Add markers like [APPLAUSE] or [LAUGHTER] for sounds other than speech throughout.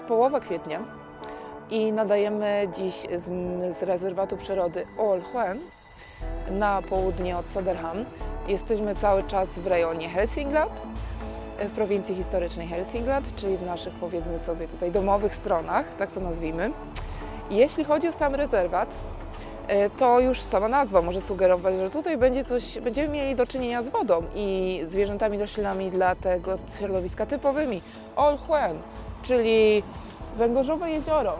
Jest połowa kwietnia i nadajemy dziś z, z rezerwatu przyrody Olchuen na południe od Soderham. Jesteśmy cały czas w rejonie Helsingland, w prowincji historycznej Helsingland, czyli w naszych powiedzmy sobie tutaj domowych stronach, tak to nazwijmy. Jeśli chodzi o sam rezerwat, y, to już sama nazwa może sugerować, że tutaj będzie coś, będziemy mieli do czynienia z wodą i zwierzętami roślinami dla tego środowiska typowymi. Olchuen, czyli węgorzowe jezioro.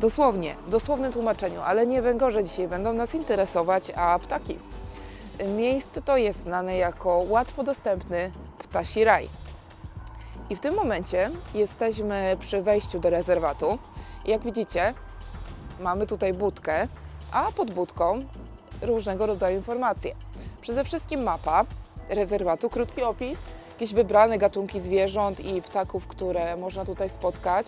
Dosłownie, w dosłownym tłumaczeniu, ale nie węgorze dzisiaj będą nas interesować, a ptaki. Miejsce to jest znane jako łatwo dostępny ptasi raj. I w tym momencie jesteśmy przy wejściu do rezerwatu. Jak widzicie, mamy tutaj budkę, a pod budką różnego rodzaju informacje. Przede wszystkim mapa rezerwatu, krótki opis, jakieś wybrane gatunki zwierząt i ptaków, które można tutaj spotkać.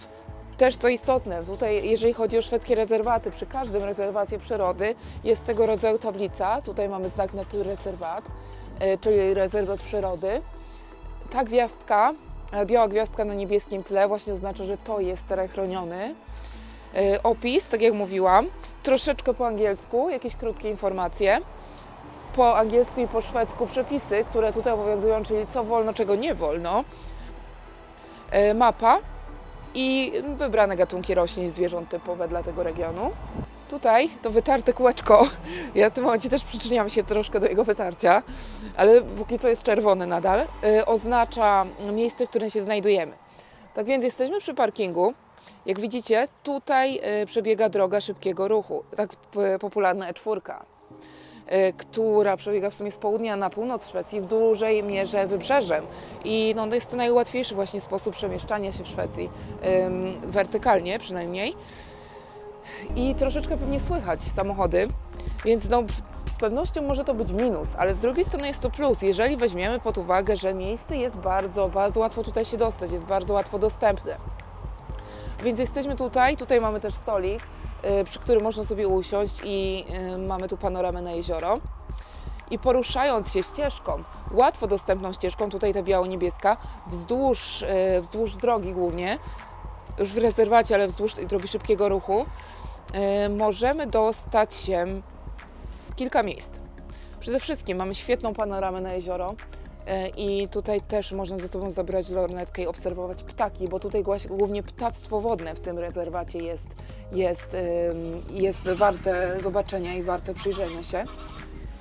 Też co istotne, tutaj jeżeli chodzi o szwedzkie rezerwaty, przy każdym rezerwacie przyrody jest tego rodzaju tablica. Tutaj mamy znak Naturreservat, e, czyli rezerwat przyrody. Ta gwiazdka, e, biała gwiazdka na niebieskim tle właśnie oznacza, że to jest teren chroniony. E, Opis, tak jak mówiłam, troszeczkę po angielsku, jakieś krótkie informacje. Po angielsku i po szwedzku przepisy, które tutaj obowiązują, czyli co wolno, czego nie wolno. E, Mapa i wybrane gatunki roślin i zwierząt typowe dla tego regionu. Tutaj to wytarte kółeczko. Ja w tym momencie też przyczyniam się troszkę do jego wytarcia, ale póki co jest czerwone nadal. y, Oznacza miejsce, w którym się znajdujemy. Tak więc jesteśmy przy parkingu. Jak widzicie, tutaj y, przebiega droga szybkiego ruchu, tak popularna E4, y, która przebiega w sumie z południa na północ Szwecji w dużej mierze wybrzeżem. I no, jest to najłatwiejszy właśnie sposób przemieszczania się w Szwecji, wertykalnie przynajmniej. I troszeczkę pewnie słychać samochody, więc no, z pewnością może to być minus, ale z drugiej strony jest to plus, jeżeli weźmiemy pod uwagę, że miejsce jest bardzo, bardzo łatwo tutaj się dostać, jest bardzo łatwo dostępne. Więc jesteśmy tutaj, tutaj mamy też stolik, y, przy którym można sobie usiąść i y, mamy tu panoramę na jezioro. I poruszając się ścieżką, łatwo dostępną ścieżką, tutaj ta biało-niebieska, wzdłuż, y, wzdłuż drogi głównie, już w rezerwacie, ale wzdłuż drogi szybkiego ruchu, y, możemy dostać się w kilka miejsc. Przede wszystkim mamy świetną panoramę na jezioro y, i tutaj też można ze sobą zabrać lornetkę i obserwować ptaki, bo tutaj głównie ptactwo wodne w tym rezerwacie jest, jest, jest warte zobaczenia i warte przyjrzenia się.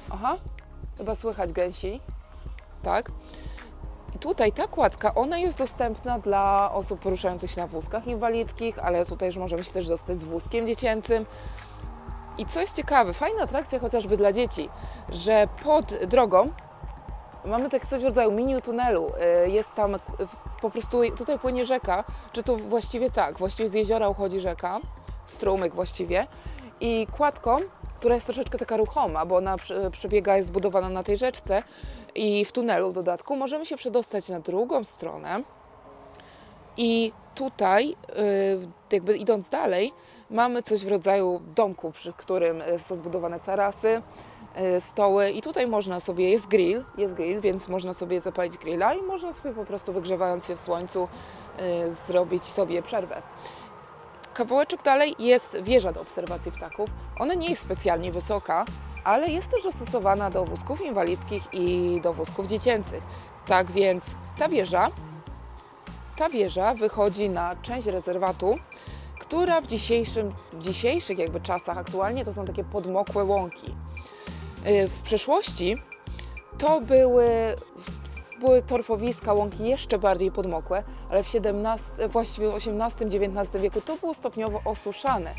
Aha, chyba słychać gęsi. Tak. I tutaj ta kładka, ona jest dostępna dla osób poruszających się na wózkach inwalidzkich, ale tutaj już możemy się też dostać z wózkiem dziecięcym. I co jest ciekawe, fajna atrakcja chociażby dla dzieci, że pod drogą mamy tak coś w rodzaju mini tunelu. Y, Jest tam po prostu, tutaj płynie rzeka, czy to właściwie tak, właściwie z jeziora uchodzi rzeka, strumyk właściwie. I kładką, która jest troszeczkę taka ruchoma, bo ona przebiega, jest zbudowana na tej rzeczce i w tunelu w dodatku, możemy się przedostać na drugą stronę. I tutaj, y, jakby idąc dalej, mamy coś w rodzaju domku, przy którym są zbudowane tarasy, stoły i tutaj można sobie, jest grill, jest grill, więc można sobie zapalić grilla i można sobie po prostu wygrzewając się w słońcu y, zrobić sobie przerwę. Kawałeczek dalej jest wieża do obserwacji ptaków. Ona nie jest specjalnie wysoka, ale jest też dostosowana do wózków inwalidzkich i do wózków dziecięcych. Tak więc ta wieża, ta wieża wychodzi na część rezerwatu, która w, dzisiejszym, w dzisiejszych jakby czasach aktualnie to są takie podmokłe łąki. Yy, W przeszłości to były, były torfowiska, łąki jeszcze bardziej podmokłe, ale w XVII, właściwie w XVIII-XIX wieku to było stopniowo osuszane,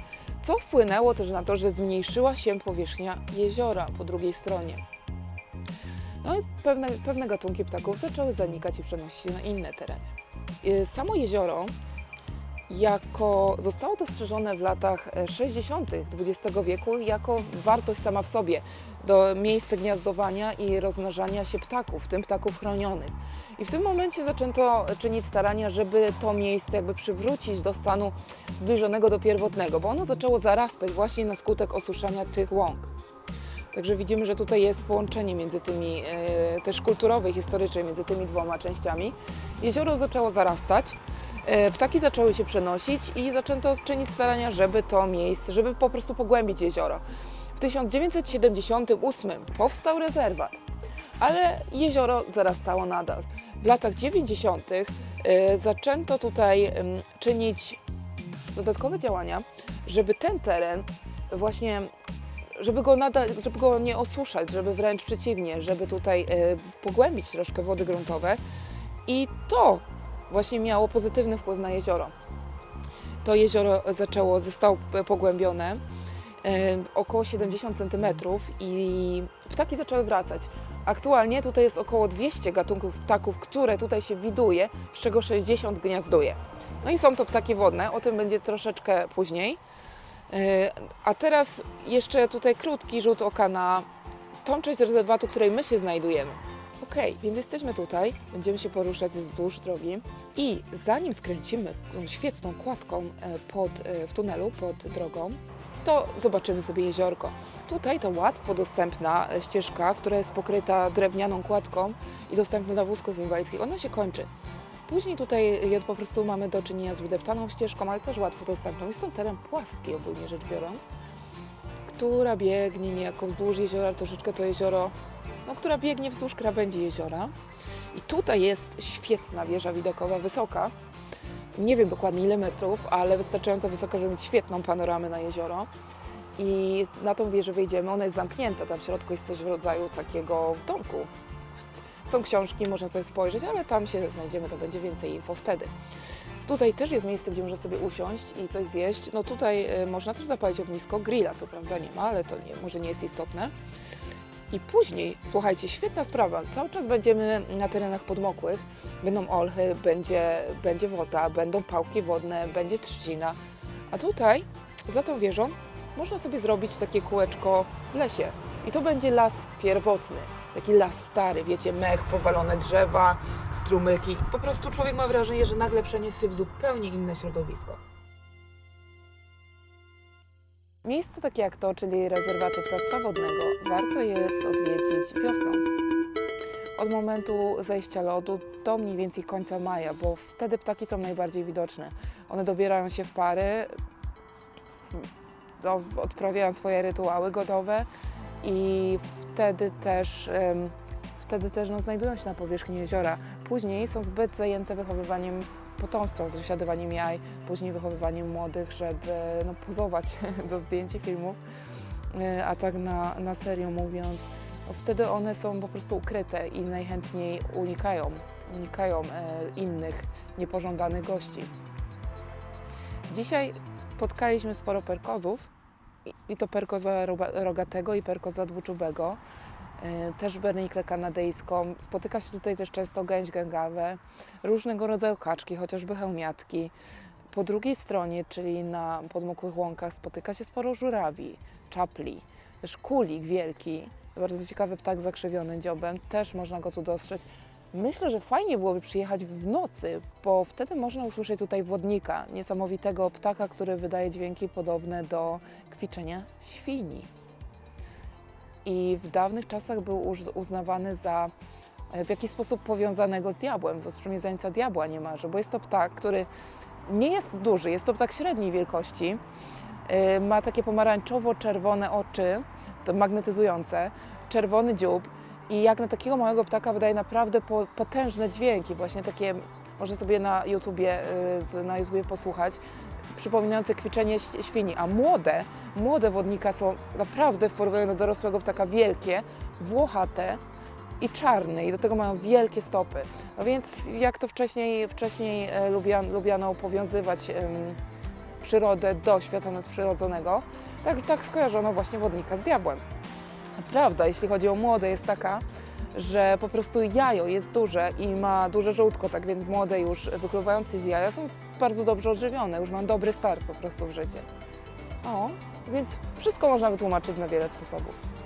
co wpłynęło też na to, że zmniejszyła się powierzchnia jeziora po drugiej stronie. No i pewne, pewne gatunki ptaków zaczęły zanikać i przenosić się na inne tereny. Y, Samo jezioro jako zostało dostrzeżone w latach e, 60. XX wieku jako wartość sama w sobie do miejsca gniazdowania i rozmnażania się ptaków, w tym ptaków chronionych. I w tym momencie zaczęto czynić starania, żeby to miejsce jakby przywrócić do stanu zbliżonego do pierwotnego, bo ono zaczęło zarastać właśnie na skutek osuszania tych łąk. Także widzimy, że tutaj jest połączenie między tymi, e, też kulturowe i historyczne, między tymi dwoma częściami. Jezioro zaczęło zarastać, e, ptaki zaczęły się przenosić i zaczęto czynić starania, żeby to miejsce, żeby po prostu pogłębić jezioro. W 1978 powstał rezerwat, ale jezioro zarastało nadal. W latach 90. e, zaczęto tutaj czynić dodatkowe działania, żeby ten teren właśnie, żeby go żeby go nie osuszać, żeby wręcz przeciwnie, żeby tutaj e, pogłębić troszkę wody gruntowe i to właśnie miało pozytywny wpływ na jezioro. To jezioro zaczęło, zostało p- pogłębione e, około 70 cm i ptaki zaczęły wracać. Aktualnie tutaj jest około 200 gatunków ptaków, które tutaj się widuje, z czego 60 gniazduje. No i są to ptaki wodne, o tym będzie troszeczkę później. Yy, A teraz jeszcze tutaj krótki rzut oka na tą część rezerwatu, której my się znajdujemy. Ok, więc jesteśmy tutaj, będziemy się poruszać wzdłuż drogi i zanim skręcimy tą świetną kładką e, pod, e, w tunelu pod drogą, to zobaczymy sobie jeziorko. Tutaj to łatwo dostępna e, ścieżka, która jest pokryta drewnianą kładką i dostępna dla wózków inwalidzkich. Ona się kończy. Później tutaj je- po prostu mamy do czynienia z wydeptaną ścieżką, ale też łatwo dostępną. Jest to teren płaski ogólnie rzecz biorąc, która biegnie niejako wzdłuż jeziora, troszeczkę to jezioro, no, która biegnie wzdłuż krawędzi jeziora. I tutaj jest świetna wieża widokowa, wysoka. Nie wiem dokładnie ile metrów, ale wystarczająco wysoka, żeby mieć świetną panoramę na jezioro. I na tą wieżę wejdziemy, ona jest zamknięta, tam w środku jest coś w rodzaju takiego domku. Są książki, można sobie spojrzeć, ale tam się znajdziemy, to będzie więcej info wtedy. Tutaj też jest miejsce, gdzie można sobie usiąść i coś zjeść. No tutaj y, można też zapalić ognisko, grilla co prawda nie ma, ale to nie, może nie jest istotne. I później, słuchajcie, świetna sprawa, cały czas będziemy na terenach podmokłych, będą olchy, będzie, będzie woda, będą pałki wodne, będzie trzcina. A tutaj, za tą wieżą, można sobie zrobić takie kółeczko w lesie. I to będzie las pierwotny, taki las stary, wiecie, mech, powalone drzewa, strumyki. Po prostu człowiek ma wrażenie, że nagle przeniósł się w zupełnie inne środowisko. Miejsce takie jak to, czyli rezerwaty ptactwa wodnego, warto jest odwiedzić wiosną. Od momentu zejścia lodu do mniej więcej końca maja, bo wtedy ptaki są najbardziej widoczne. One dobierają się w pary, odprawiają swoje rytuały godowe i wtedy też, wtedy też no, znajdują się na powierzchni jeziora. Później są zbyt zajęte wychowywaniem potomstwa, wysiadywaniem jaj, później wychowywaniem młodych, żeby no, pozować [LAUGHS] do zdjęć i filmów. E, A tak na, na serio mówiąc, wtedy one są po prostu ukryte i najchętniej unikają, unikają e, innych niepożądanych gości. Dzisiaj spotkaliśmy sporo perkozów i- to perkoza rogatego i perkoza dwuczubego, e, też berniklę kanadyjską. Spotyka się tutaj też często gęś gęgawę, różnego rodzaju kaczki, chociażby hełmiatki. Po drugiej stronie, czyli na podmokłych łąkach, spotyka się sporo żurawi, czapli, też kulik wielki, bardzo ciekawy ptak zakrzywiony dziobem, też można go tu dostrzec. Myślę, że fajnie byłoby przyjechać w nocy, bo wtedy można usłyszeć tutaj wodnika, niesamowitego ptaka, który wydaje dźwięki podobne do kwiczenia świni. I w dawnych czasach był uz- uznawany za e, w jakiś sposób powiązanego z diabłem, za sprzymierzeńca diabła niemalże, bo jest to ptak, który nie jest duży, jest to ptak średniej wielkości. E, Ma takie pomarańczowo-czerwone oczy, magnetyzujące, czerwony dziób i jak na takiego małego ptaka wydaje naprawdę po, potężne dźwięki, właśnie takie, można sobie na YouTubie, y, na YouTubie posłuchać, przypominające kwiczenie świni, a młode, młode wodnika są naprawdę w porównaniu do dorosłego ptaka wielkie, włochate i czarne i do tego mają wielkie stopy. No więc jak to wcześniej, wcześniej e, lubian, lubiano powiązywać em, przyrodę do świata nadprzyrodzonego, tak, tak skojarzono właśnie wodnika z diabłem. Prawda, jeśli chodzi o młode, jest taka, że po prostu jajo jest duże i ma duże żółtko, tak więc młode już wykluwające z jaja są bardzo dobrze odżywione, już mam dobry start po prostu w życie. O, więc wszystko można wytłumaczyć na wiele sposobów.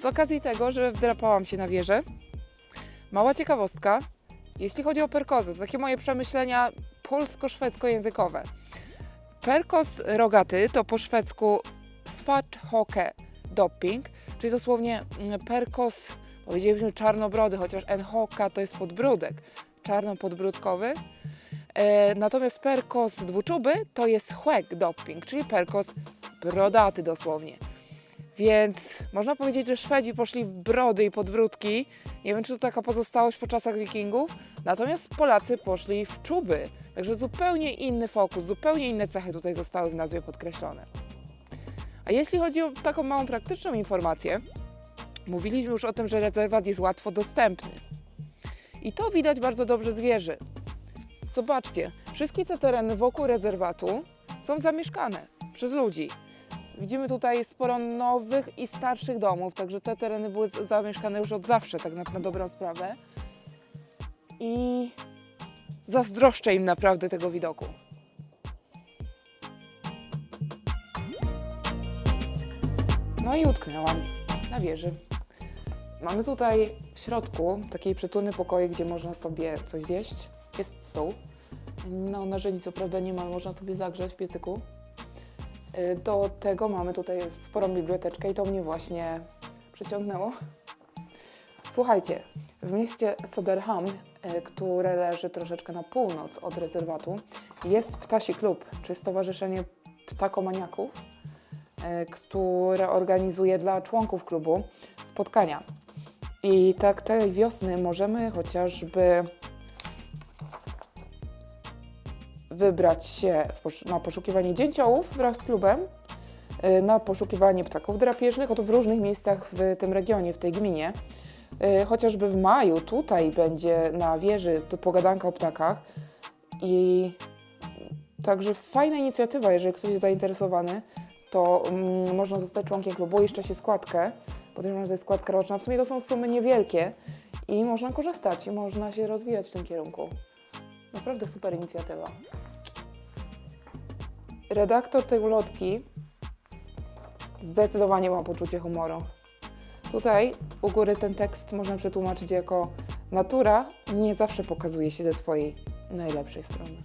Z okazji tego, że wdrapałam się na wieżę, mała ciekawostka, jeśli chodzi o perkozy, to takie moje przemyślenia polsko-szwedzko-językowe. Perkos rogaty to po szwedzku svarthoke dopping, czyli dosłownie mm, perkos, powiedzielibyśmy czarnobrody, chociaż enhoka to jest podbródek, czarnopodbródkowy. E, natomiast perkos dwuczuby to jest chłek dopping, czyli perkos brodaty dosłownie. Więc można powiedzieć, że Szwedzi poszli w brody i podbródki. Nie wiem, czy to taka pozostałość po czasach wikingów. Natomiast Polacy poszli w czuby. Także zupełnie inny fokus, zupełnie inne cechy tutaj zostały w nazwie podkreślone. A jeśli chodzi o taką małą praktyczną informację, mówiliśmy już o tym, że rezerwat jest łatwo dostępny. I to widać bardzo dobrze z wieży. Zobaczcie, wszystkie te tereny wokół rezerwatu są zamieszkane przez ludzi. Widzimy tutaj sporo nowych i starszych domów, także te tereny były zamieszkane już od zawsze, tak na, na dobrą sprawę. I zazdroszczę im naprawdę tego widoku. No i utknęłam na wieży. Mamy tutaj w środku taki przytulny pokoik, gdzie można sobie coś zjeść. Jest stół. No, narzędzi co prawda nie ma, można sobie zagrzać w piecyku. Y, Do tego mamy tutaj sporą biblioteczkę i to mnie właśnie przyciągnęło. Słuchajcie, w mieście Soderham, y, które leży troszeczkę na północ od rezerwatu, jest Ptasi Klub, czy Stowarzyszenie Ptakomaniaków, y, które organizuje dla członków klubu spotkania. I tak tej wiosny możemy chociażby wybrać się na poszukiwanie dzięciołów wraz z klubem, y, na poszukiwanie ptaków drapieżnych, oto w różnych miejscach w tym regionie, w tej gminie. Y, Chociażby w maju tutaj będzie na wieży pogadanka o ptakach i także fajna inicjatywa, jeżeli ktoś jest zainteresowany, to mm, można zostać członkiem klubu, jeszcze się składkę, że to jest składka roczna, w sumie to są sumy niewielkie i można korzystać i można się rozwijać w tym kierunku. Naprawdę super inicjatywa. Redaktor tej ulotki zdecydowanie ma poczucie humoru. Tutaj u góry ten tekst można przetłumaczyć jako natura nie zawsze pokazuje się ze swojej najlepszej strony.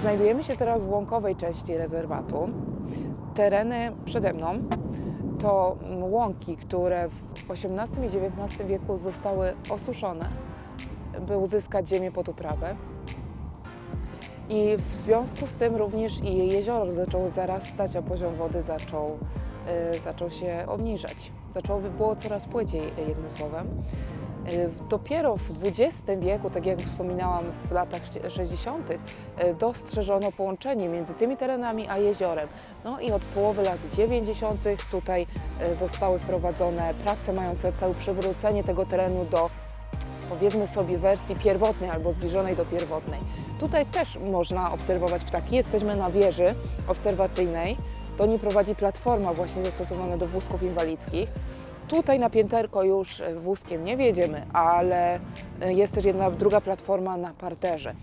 Znajdujemy się teraz w łąkowej części rezerwatu. Tereny przede mną to łąki, które w XVIII i XIX wieku zostały osuszone, by uzyskać ziemię pod uprawę. I w związku z tym również i jezioro zaczęło zarastać, a poziom wody zaczął, y, zaczął się obniżać. Zaczęło było coraz płyciej, jednym słowem. Y, Dopiero w XX wieku, tak jak wspominałam, w latach 60., y, dostrzeżono połączenie między tymi terenami a jeziorem. No i od połowy lat 90. tutaj y, zostały wprowadzone prace mające na celu przywrócenie tego terenu do powiedzmy sobie wersji pierwotnej albo zbliżonej do pierwotnej. Tutaj też można obserwować ptaki. Jesteśmy na wieży obserwacyjnej. Do niej prowadzi platforma właśnie dostosowana do wózków inwalidzkich. Tutaj na pięterko już e, wózkiem nie wjedziemy, ale e, jest też jedna druga platforma na parterze.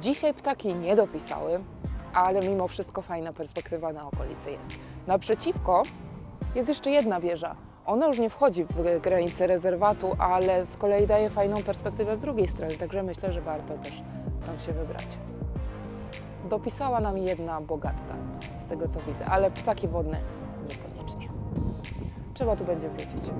Dzisiaj ptaki nie dopisały, ale mimo wszystko fajna perspektywa na okolicy jest. Naprzeciwko jest jeszcze jedna wieża. Ona już nie wchodzi w granice rezerwatu, ale z kolei daje fajną perspektywę z drugiej strony, także myślę, że warto też tam się wybrać. Dopisała nam jedna bogatka, z tego co widzę, ale ptaki wodne niekoniecznie. Trzeba tu będzie wrócić.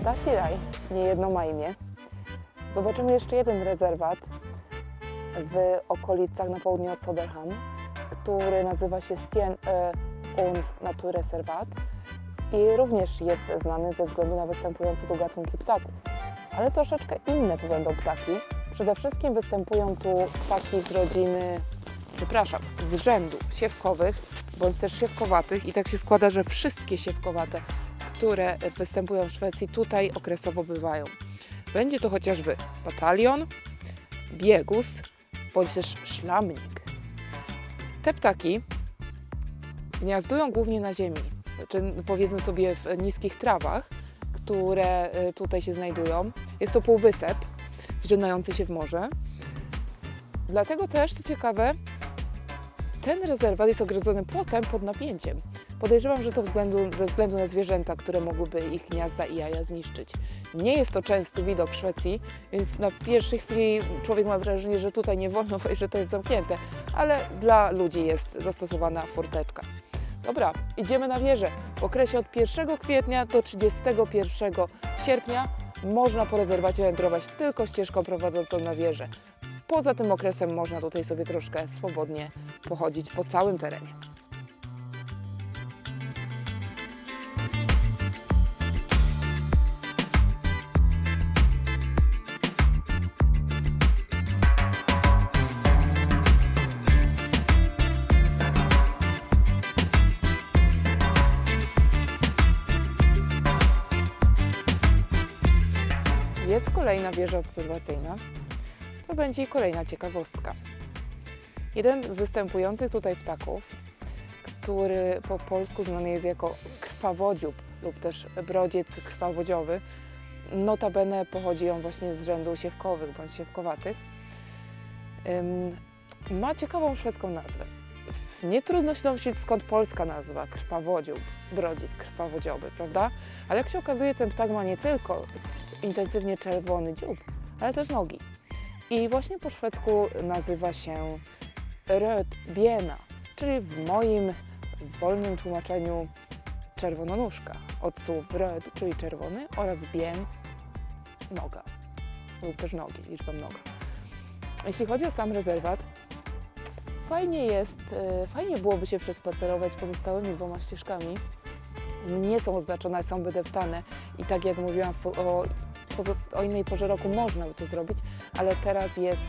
Stasi raj, nie jedno ma imię. Zobaczymy jeszcze jeden rezerwat w okolicach na południe od Soderham, który nazywa się Stien e, Ons Naturreservat i również jest znany ze względu na występujące tu gatunki ptaków. Ale troszeczkę inne tu będą ptaki. Przede wszystkim występują tu ptaki z rodziny, przepraszam, z rzędu siewkowych, bądź też siewkowatych i tak się składa, że wszystkie siewkowate, które występują w Szwecji tutaj okresowo bywają. Będzie to chociażby batalion, biegus, bądź też szlamnik. Te ptaki gniazdują głównie na ziemi, czy powiedzmy sobie w niskich trawach, które y, tutaj się znajdują. Jest to półwysep wrzynający się w morze. Dlatego też, co ciekawe, ten rezerwat jest ogrodzony płotem pod napięciem. Podejrzewam, że to względu, ze względu na zwierzęta, które mogłyby ich gniazda i jaja zniszczyć. Nie jest to częsty widok w Szwecji, więc na pierwszej chwili człowiek ma wrażenie, że tutaj nie wolno wejść, [LAUGHS] że to jest zamknięte, ale dla ludzi jest dostosowana furteczka. Dobra, idziemy na wieżę. W okresie od 1 kwietnia do 31 sierpnia można po rezerwacie wędrować tylko ścieżką prowadzącą na wieżę. Poza tym okresem można tutaj sobie troszkę swobodnie pochodzić po całym terenie. Obserwacyjna. To będzie kolejna ciekawostka. Jeden z występujących tutaj ptaków, który po polsku znany jest jako krwawodziób lub też brodziec krwawodziowy, notabene pochodzi on właśnie z rzędu siewkowych bądź siewkowatych, ma ciekawą szwedzką nazwę. Nie trudno się domyślić skąd polska nazwa krwawodziób, brodziec krwawodziowy, prawda? Ale jak się okazuje, ten ptak ma nie tylko intensywnie czerwony dziób, ale też nogi. I właśnie po szwedzku nazywa się rödbiena, czyli w moim wolnym tłumaczeniu czerwononóżka. Od słów röd, czyli czerwony, oraz bien, noga lub też nogi, liczba mnoga. Jeśli chodzi o sam rezerwat, fajnie jest, e, fajnie byłoby się przespacerować pozostałymi dwoma ścieżkami. Nie są oznaczone, są wydeptane i tak jak mówiłam o, o innej porze roku można by to zrobić, ale teraz jest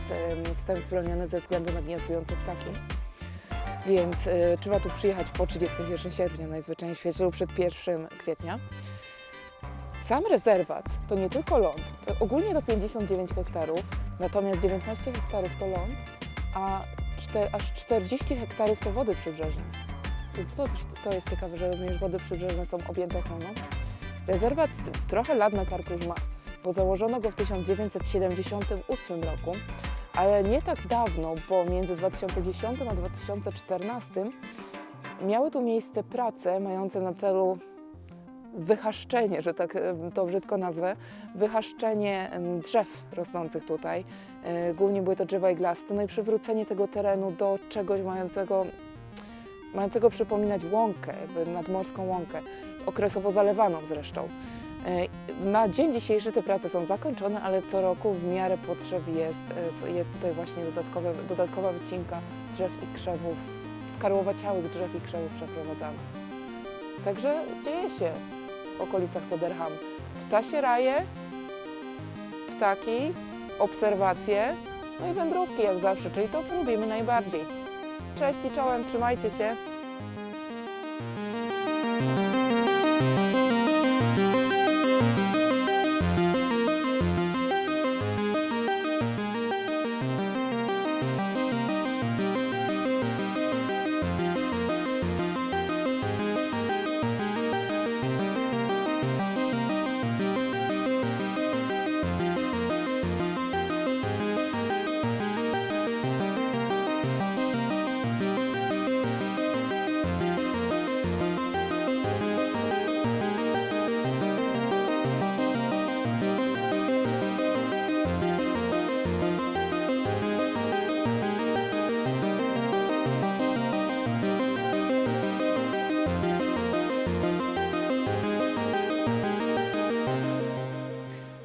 wstęp zbroniony ze względu na gniazdujące ptaki. Więc e, trzeba tu przyjechać po 31 sierpnia najzwyczajniej w świecie lub przed 1 kwietnia. Sam rezerwat to nie tylko ląd, to ogólnie to 59 hektarów, natomiast 19 hektarów to ląd, a czte, aż 40 hektarów to wody przybrzeżne. Więc to, to jest ciekawe, że również wody przybrzeżne są objęte ochroną. Rezerwat trochę lat na karku już ma, bo założono go w 1978 roku, ale nie tak dawno, bo między 2010 a 2014 miały tu miejsce prace mające na celu wychaszczenie, że tak to brzydko nazwę, wychaszczenie drzew rosnących tutaj. E, Głównie były to drzewa iglaste, no i przywrócenie tego terenu do czegoś mającego, mającego przypominać łąkę, jakby nadmorską łąkę, okresowo zalewaną zresztą. E, Na dzień dzisiejszy te prace są zakończone, ale co roku w miarę potrzeb jest, e, jest tutaj właśnie dodatkowe, dodatkowa wycinka drzew i krzewów, skarłowaciałych drzew i krzewów przeprowadzana. Także dzieje się w okolicach Soderham. Ptasie raje, ptaki, obserwacje, no i wędrówki jak zawsze, czyli to, co lubimy najbardziej. Cześć i czołem, trzymajcie się.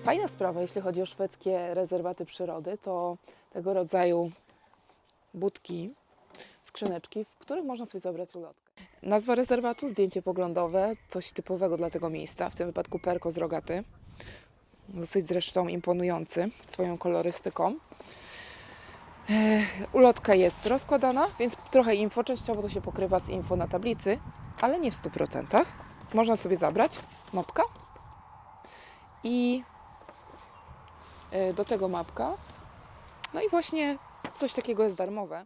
Fajna sprawa, jeśli chodzi o szwedzkie rezerwaty przyrody, to tego rodzaju budki, skrzyneczki, w których można sobie zabrać ulotkę. Nazwa rezerwatu, zdjęcie poglądowe, coś typowego dla tego miejsca, w tym wypadku perko rogaty. Dosyć zresztą imponujący swoją kolorystyką. E, Ulotka jest rozkładana, więc trochę info, częściowo to się pokrywa z info na tablicy, ale nie w 100%. Można sobie zabrać mapka i do tego mapka. No i właśnie coś takiego jest darmowe.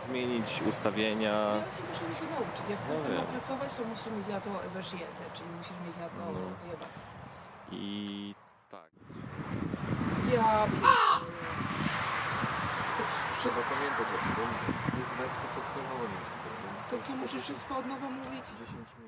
zmienić ustawienia. Ja się musimy się nauczyć. Jak chcesz No wiem. pracować, to musisz mieć na to wyżyjęte, czyli musisz mieć na to No. wyjebane. I tak. Ja. Chcesz wszystko, pamiętać o tym. Jest wersja podstawowa. to co, muszę wszystko od nowa mówić? 10 minut.